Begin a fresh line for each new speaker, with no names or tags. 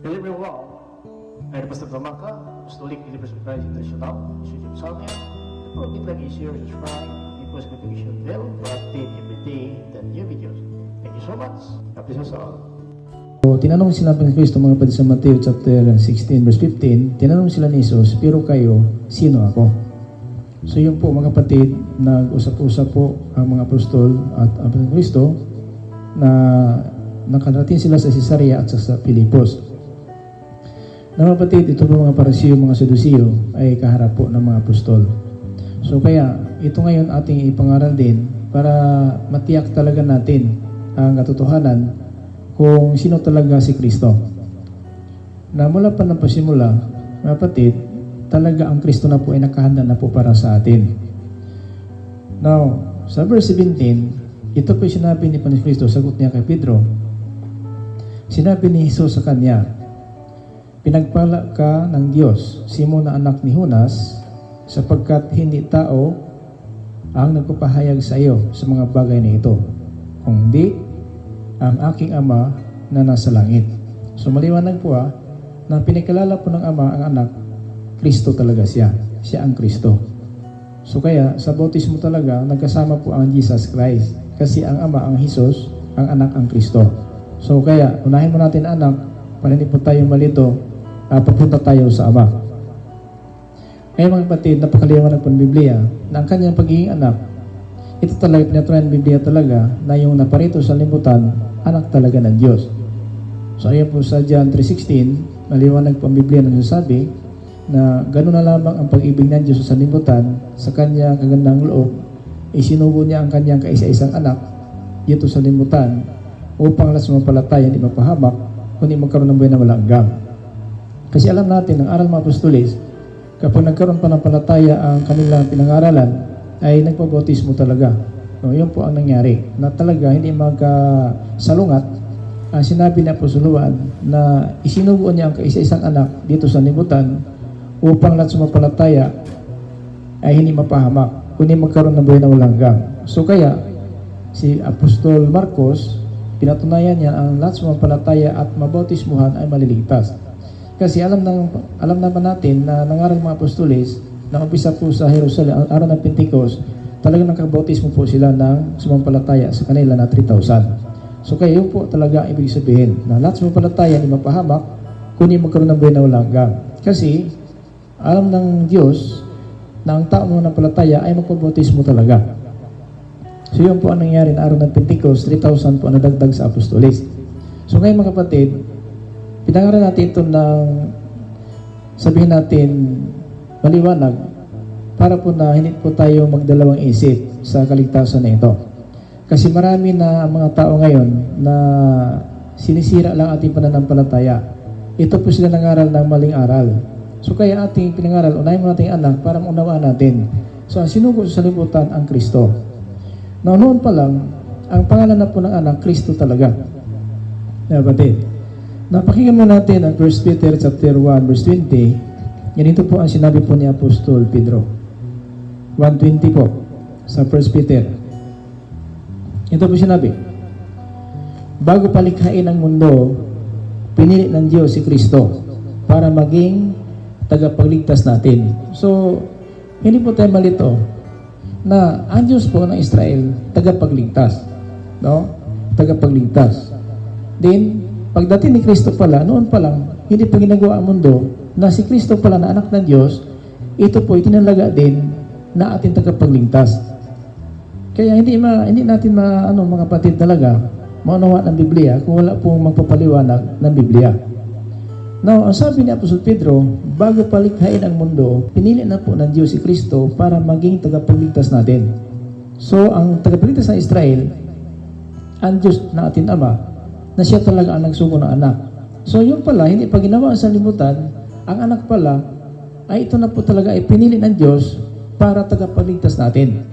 Delivery well. Ay Pastor Tamaka, Apostolik Deliverance of Christ International, Isu Jim Salmia, the program lagi share, subscribe, request notification bell, para update every day the new videos. Thank you so much. God bless us all.
So, tinanong sila ni Kristo mga kapatid sa Mateo chapter 16 verse 15, tinanong sila ni Jesus, pero kayo, sino ako? So yun po mga kapatid, nag-usap-usap po ang mga apostol at ang Kristo na nakarating sila sa Cesarea at sa, Filipos. Na mga kapatid, ito po mga sedusiyo ay kaharap po ng mga apostol. So kaya, ito ngayon ating ipangaral din para matiyak talaga natin ang katotohanan kung sino talaga si Kristo. Na mula pa ng pasimula, mga kapatid, talaga ang Kristo na po ay nakahanda na po para sa atin. Now, sa verse 17, ito po sinabi ni Panis Kristo, sagot niya kay Pedro. Sinabi ni Jesus sa kanya, Pinagpala ka ng Diyos, Simon na anak ni Hunas, sapagkat hindi tao ang nagpapahayag sa iyo sa mga bagay na ito, kundi ang aking ama na nasa langit. So maliwanag po ah, na pinagkalala po ng ama ang anak, Kristo talaga siya. Siya ang Kristo. So kaya sa bautismo talaga, nagkasama po ang Jesus Christ. Kasi ang ama ang Jesus, ang anak ang Kristo. So kaya, unahin mo natin anak, para tayo malito, ah, papunta tayo sa ama. Ngayon mga kapatid, napakaliwanag po ng Biblia na ang kanyang pagiging anak, ito talaga, pinatunayan ng Biblia talaga na yung naparito sa limutan, anak talaga ng Diyos. So ayan po sa John 3.16, maliwanag po ang Biblia na nasasabi na gano'n na lamang ang pag-ibig ng Diyos sa limutan sa kanyang kagandang loob, isinugo niya ang kanyang kaisa-isang anak dito sa limutan upang las mapalataya hindi mapahamak kundi magkaroon ng buhay na walang hanggang. Kasi alam natin, ang aral mga apostolis, kapag nagkaroon pa ng palataya ang kanilang pinangaralan, ay nagpabautismo talaga. No, yun po ang nangyari. Na talaga hindi magkasalungat ang sinabi ni Apostol Juan na isinugo niya ang kaisa-isang anak dito sa libutan upang lahat sumapalataya ay hindi mapahamak, kundi magkaroon ng buhay na walang hanggang. So kaya, si Apostol Marcos, pinatunayan niya ang lahat sumapalataya at mabautismuhan ay maliligtas. Kasi alam ng alam naman natin na nangaral mga apostoles na umpisa po sa Jerusalem, araw ng Pentecost, talagang nakabautismo po sila ng sumampalataya sa kanila na 3,000. So yun po talaga ibig sabihin na lahat sumampalataya ni mapahamak kundi magkaroon ng buhay na walang hanggang. Kasi alam ng Diyos na ang tao ng palataya ay magpabautismo talaga. So yun po ang nangyari na araw ng Pentecost, 3,000 po ang nadagdag sa apostolis. So ngayon mga kapatid, pinangaral natin ito ng sabihin natin maliwanag para po na hindi po tayo magdalawang isip sa kaligtasan na ito. Kasi marami na mga tao ngayon na sinisira lang ating pananampalataya. Ito po sila nangaral ng maling aral. So kaya ating pinangaral, unahin mo natin anak para maunawaan natin. So ang sinugo sa libutan ang Kristo. Now noon pa lang, ang pangalan na po ng anak, Kristo talaga. Yeah, batid. Napakinggan mo natin ang 1 Peter chapter 1 verse 20. Ganito po ang sinabi po ni Apostol Pedro. 1.20 po sa 1 Peter. Ito po sinabi. Bago palikhain ang mundo, pinili ng Diyos si Kristo para maging tagapagligtas natin. So, hindi po tayo malito na ang Diyos po ng Israel, tagapagligtas. No? Tagapagligtas. Then, pagdating ni Kristo pala, noon pa lang, hindi pa ginagawa ang mundo, na si Kristo pala na anak ng Diyos, ito po itinalaga din na ating tagapagligtas. Kaya hindi ma, hindi natin ma, ano, mga kapatid talaga, maunawa ng Biblia kung wala pong magpapaliwanag ng Biblia. Now, ang sabi ni Apostol Pedro, bago palikhain ang mundo, pinili na po ng Diyos si Kristo para maging tagapagligtas natin. So, ang tagapagligtas ng Israel, ang Diyos na ating Ama, na siya talaga ang nagsugo ng anak. So, yun pala, hindi pa ginawa sa limutan, ang anak pala, ay ito na po talaga ay pinili ng Diyos para tagapagligtas natin.